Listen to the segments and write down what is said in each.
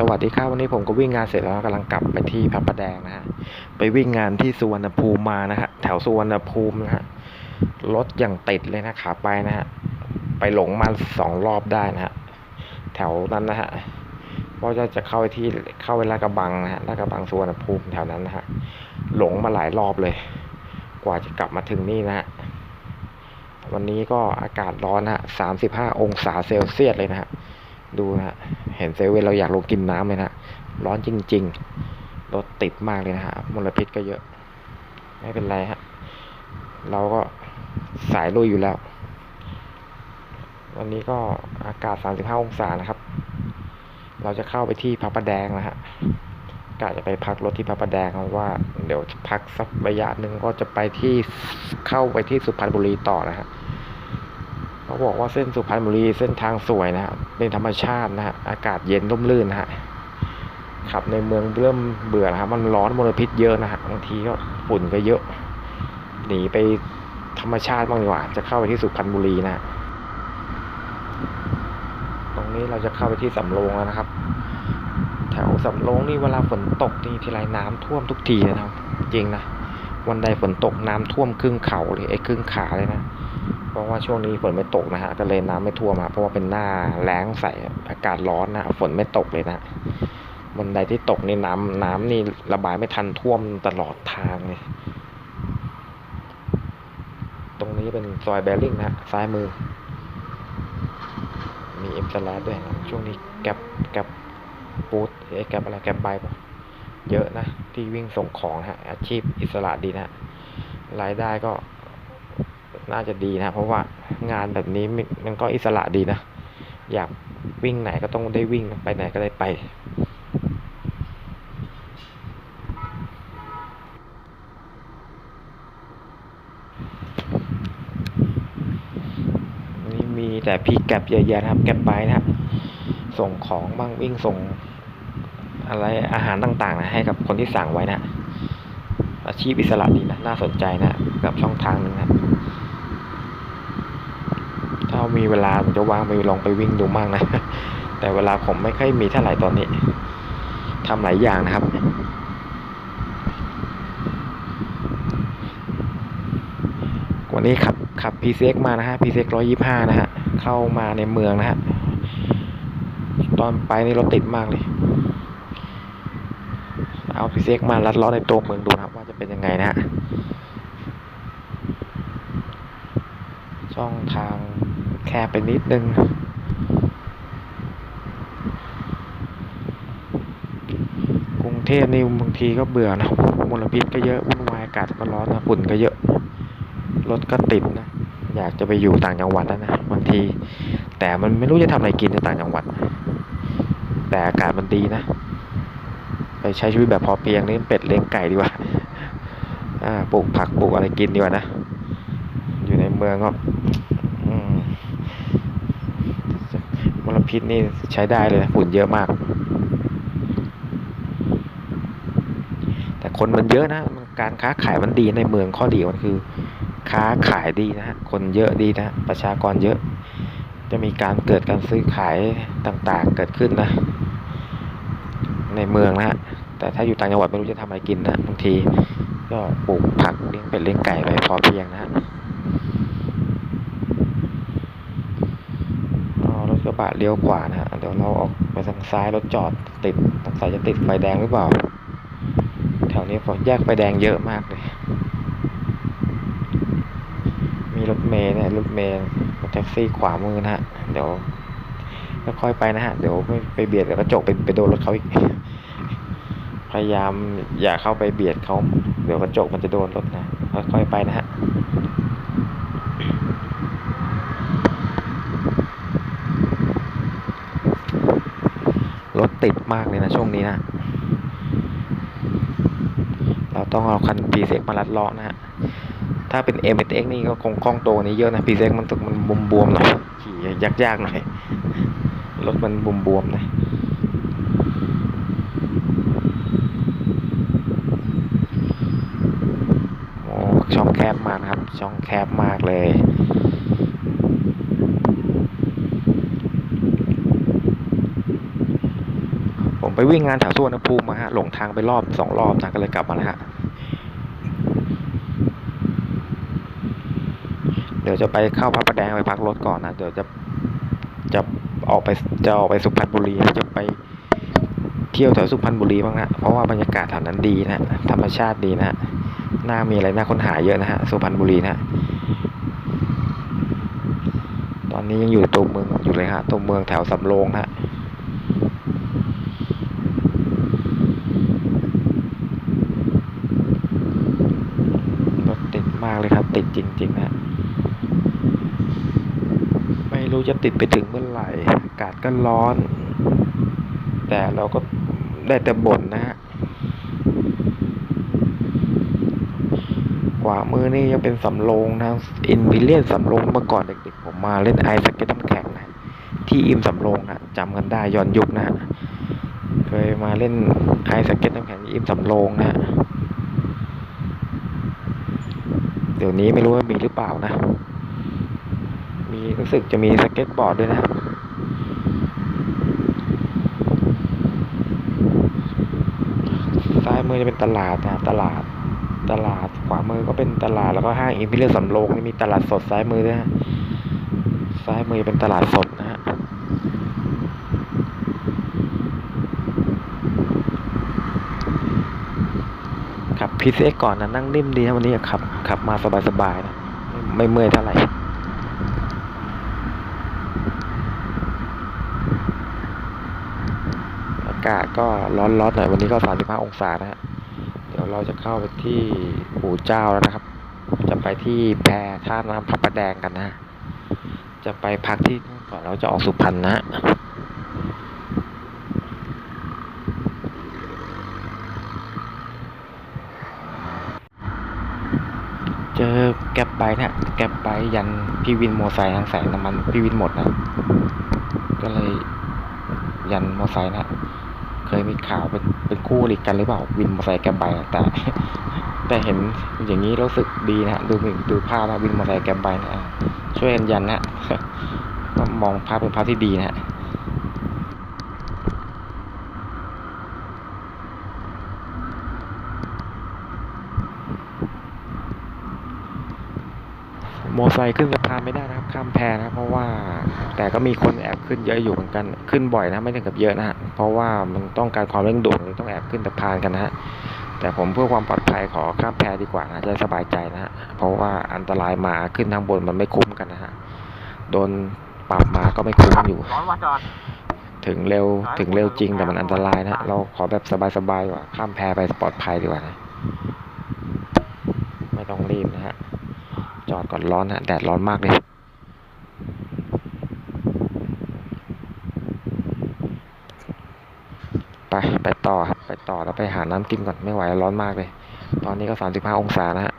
สวัสดีครับวันนี้ผมก็วิ่งงานเสร็จแล้วกำลังกลับไปที่พระประแดงนะฮะไปวิ่งงานที่สุวรรณภูมิมานะฮะแถวสุวรรณภูมินะฮะรถอย่างติดเลยนะขาไปนะฮะไปหลงมาสองรอบได้นะฮะแถวนั้นนะฮะเพราะจะจะเข้าไปที่เข้าไปลาดกระบังนะฮะลาดกระบังสุวรรณภูมิแถวนั้นนะฮะหลงมาหลายรอบเลย กว่าจะกลับมาถึงนี่นะฮะวันนี้ก็อากาศร้อนนะฮะสามสิบห้าองศาเซลเซียสเลยนะฮะ ดูนะฮะเห็นเซเว่นเราอยากลงกินน้ำเลยนะร้อนจริงๆรถติดมากเลยนะฮะมลพิษก็เยอะ ไม่เป็นไรฮะเราก็สายลุยอยู่แล้ว วันนี้ก็อากาศ 35 องศานะครับ เราจะเข้าไปที่พระประแดงนะฮะกะจะไปพักรถที่พระประแดงเพราะว่า เดี๋ยวพักสักระยะหนึ่งก็จะไปที่เข้าไปที่สุพรรณบุรีต่อนะฮะ เขาบอกว่าเส้นสุพรรณบุรีเส้นทางสวยนะฮะเป็นธรรมชาตินะฮะอากาศเย็นร่มรื่นฮะขับในเมืองเริ่มเบื่อนะครับมันร้อนมลพิษเยอะนะฮะบางทีก็ฝุ่นก็เยอะ หนีไปธรรมชาติบ้างดีกว่า จะเข้าไปที่สุพรรณบุรีนะตรงนี้เราจะเข้าไปที่สำโรงแล้วนะครับ แถวสำโรงนี่เวลาฝนตกนี่ทีไรน้ำท่วมทุกทีนะครับ จริงนะวันใดฝนตกน้ำท่วมครึ่งเข่าเลยไอ้ครึ่งขาเลยนะ ราะว่าช่วงนี้ฝนไม่ตกนะฮะก็เลยน้ำไม่ท่วมมาเพราะว่าเป็นหน้าแล้งใส่อากาศร้อนนะฝนไม่ตกเลยนะบนใดที่ตกนี่น้ำน้ำนี่ระบายไม่ทันท่วมตลอดทางเลยตรงนี้เป็นซอยแบริ่งนะฮะซ้ายมือ มีเอ็มสแลดด้วยนะช่วงนี้แกลบแกลบปูดเอ้ยแกลบอะไรแกลบใบปะเยอะนะ ที่วิ่งส่งของฮะอาชีพอิสระดีนะรายได้ก็ น่าจะดีนะเพราะว่างานแบบนี้มันก็อิสระดีนะ อยากวิ่งไหนก็ต้องได้วิ่งไปไหนก็ได้ไป นี่มีแต่พี่แก็บเยอะแยะนะครับแก็บไปนะครับส่งของบ้างวิ่งส่งอะไรอาหารต่างๆนะให้กับคนที่สั่งไว้นะอาชีพอิสระดีนะ น่าสนใจนะ กับช่องทางหนึงนะ ถ้ามีเวลาผมจะว่างไปลองไปวิ่งดูมากนะ แต่เวลาผมไม่ค่อยมีเท่าไหร่ตอนนี้ทำหลายอย่างนะครับวันนี้ขับขับ PCX มานะฮะ PCX ร้อยยี่ห้านะฮะ เข้ามาในเมืองนะฮะ ตอนไปนี่รถติดมากเลย เอา PCX มาลัดล้อในตัวเมืองดูนะครับว่าจะเป็นยังไงนะฮะ ช่องทาง แคบไปนิดนึง กรุงเทพนี่บางทีก็เบื่อนะมลพิษก็เยอะวุ่นวายอากาศก็ร้อนนะฝุ่นก็เยอะ รถก็ติดนะ อยากจะไปอยู่ต่างจังหวัดแล้วนะบางที แต่มันไม่รู้จะทำอะไรกินในต่างจังหวัด แต่อากาศมันดีนะ ไปใช้ชีวิตแบบพอเพียงเลี้ยงเป็ดเลี้ยงไก่ดีกว่าอ่าปลูกผักปลูกอะไรกินดีกว่านะ อยู่ในเมืองก็อืมมล พิษนี่ใช้ได้เลยฝุ่นเยอะมาก แต่คนมันเยอะนะนการค้าขายมันดีในเมืองข้อดีมันคือ ค้าขายดีนะฮะคนเยอะดีนะประชากรเยอะ จะมีการเกิดการซื้อขายต่างๆเกิดขึ้นนะ ในเมืองนะฮะแต่ถ้าอยู่ต่างจังหวัดไม่รู้จะทำอะไรกินนะบางทีก็ปลูกผักเลี้ยงเป็ดเลี้ยงไก่ไปพอเพียงนะฮะ อ๋อ ระบะเลี้ยวขวานะฮะเดี๋ยวเราออกไปทางซ้ายรถจอดติดสงสัยจะติดไฟแดงหรือเปล่า แถวนี้พอแยกไฟแดงเยอะมากเลย มีรถเมล์เนี่ยรถเมล์รถแท็กซี่ขวามือนะฮะเดี๋ยวค่อยไปนะฮะเดี๋ยวไม่ไปเบียดกับกระจกไปไปโดนรถเขาอีกพยายามอย่าเข้าไปเบียดเขาเดี๋ยวกระจกมันจะโดนรถนะค่อยๆไปนะฮะ รถ ติดมากเลยนะช่วงนี้นะ เราต้องเอาคัน p ีเซ็กมาลัดเลาะนะฮะ ถ้าเป็น m s x นี่ก็คงคล่องตัวนี้เยอะนะ p ีเซ็กมันตึกมันบวมๆหน่อยขี่ยากๆหน่อย รถมันบวมๆนะโอ้ช่องแคบมากครับ ช่องแคบมากเลย ผม ไปวิ่งงานแถวสุวรรณภูมิมาฮะหลงทางไปรอบสองรอบนะก็เลยกลับมาแล้วฮะเดี๋ยวจะไปเข้าพระประแดงไปพักรถก่อนนะเดี๋ยวจะจะออกไปจะออกไปสุพรรณบุรีจะไปเที่ยวแถวสุพรรณบุรีบ้างฮะเพราะว่าบรรยากาศแถวนั้นดีนะธรรมชาติดีนะน่ามีอะไรน่าค้นหาเยอะนะฮะสุพรรณบุรีนะตอนนี้ยังอยู่ตัวเมืองอยู่เลยฮะตัวเมืองแถวสำโรงฮะรถติดมากเลยครับ ติดจริงๆนะไม่รู้จะติดไปถึงเมื่อไหร่ อากาศก็ร้อน แต่เราก็ได้แต่บ่นนะฮะขวามือนี่ยังเป็นสำโรงนะอินพิเลียนสำโรงเมื่อก่อนเด็กๆผมมาเล่นไอสเก็ตน้ำแข็งนะที่อิมสำโรงนะจำกันได้ย้อนยุคนะฮะเคยมาเล่นไอสเก็ตน้ำแข็งที่อิมสำโรงนะฮะเดี๋ยวนี้ไม่รู้ว่ามีหรือเปล่านะ มีรู้สึกจะมีสเก็ตบอร์ดด้วยนะซ้ายมือจะเป็นตลาดนะตลาด ตลาดขวามือก็เป็นตลาดแล้วก็ห้างอิมพีเรียลสำโรงนี่มีตลาดสดซ้ายมือด้วยฮะซ้ายมือเป็นตลาดสดนะ พีซีก่อนนะนั่งนิ่มดีนะวันนี้ขับขับมาสบายๆนะไม่เมื่อยเท่าไหร่อากาศก็ร้อนๆหน่อยวันนี้ก็ 35 องศานะฮะเดี๋ยวเราจะเข้าไปที่ปู่เจ้าแล้วนะครับ จะไปที่แพท่าน้ำพระประแดงกันนะ จะไปพักที่นู่นก่อนเราจะออกสุพรรณนะ เจอแก็บไปเนี่ยแก็บไปยันพี่วินโมไซค์ทางแสงน้ำมันพี่วินหมดนะก็เลยยันโมไซค์นะเคยมีข่าวเป็นเป็นคู่หลีกกันหรือเปล่าวินมอเตอร์ไซค์แกร็บไบค์อะแต่ แต่เห็นอย่างนี้รู้สึกดีนะฮะดูดูภาพนะวินมอเตอร์ไซค์แกร็บไบค์นะช่วยกันยันนะก็มองภาพเป็นภาพที่ดีนะฮะ มอไซค์ขึ้นสะพานไม่ได้นะครับข้ามแพนะครับเพราะว่าแต่ก็มีคนแอบขึ้นเยอะอยู่เหมือนกันขึ้นบ่อยนะไม่ถึงกับเยอะนะฮะเพราะว่ามันต้องการความเร่งด่วนเลยต้องแอบขึ้นสะพานกันนะฮะแต่ผมเพื่อความปลอดภัยขอข้ามแพดีกว่านะจะสบายใจนะฮะเพราะว่าอันตรายมาขึ้นทางบนมันไม่คุ้มกันนะฮะโดนปรับมาก็ไม่คุ้มอยู่ ถึงเร็วถึงเร็วจริงแต่มันอันตรายนะเราขอแบบสบายๆกว่าข้ามแพไปปลอดภัยดีกว่านะ ไม่ต้องรีบนะฮะ อดก่อนร้อนฮะแดดร้อนมากเลยไปไปต่อครับไปต่อแล้วไปหาน้ำกินก่อนไม่ไหวร้อนมากเลย ตอนนี้ก็สามสิบห้าองศานะฮะ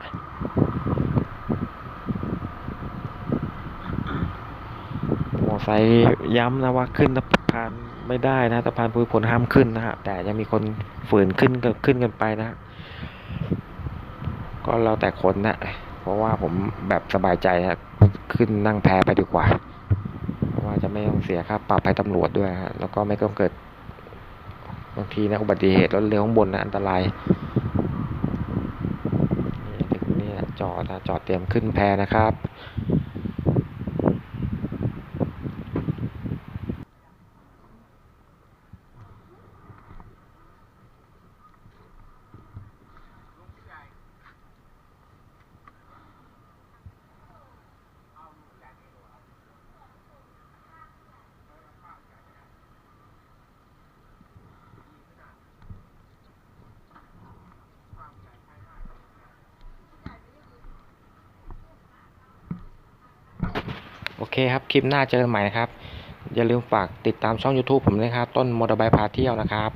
มอไซค์ย้ำนะว่าขึ้นสะพานไม่ได้นะสะพานภูมิพลห้ามขึ้นนะฮะแต่ยังมีคนฝืนขึ้นก็ขึ้นกันไปนะก็เราแต่คนนะ ราะว่าผมแบบสบายใจครับขึ้นนั่งแพไปดีกว่า เพราะว่าจะไม่ต้องเสียค่าปรับไปตำรวจด้วยฮะแล้วก็ไม่ต้องเกิดบางทีนะอุบัติเหตุรถเร็วข้างบนนะอันตรายนี่ถึงนี่จอดนะจอดเตรียมขึ้นแพนะครับ โอเคครับ คลิปหน้าเจอกันใหม่นะครับ อย่าลืมฝากติดตามช่อง YouTube ผมเลยนะครับ ต้นมอเตอร์ไบค์พาเที่ยวนะครับ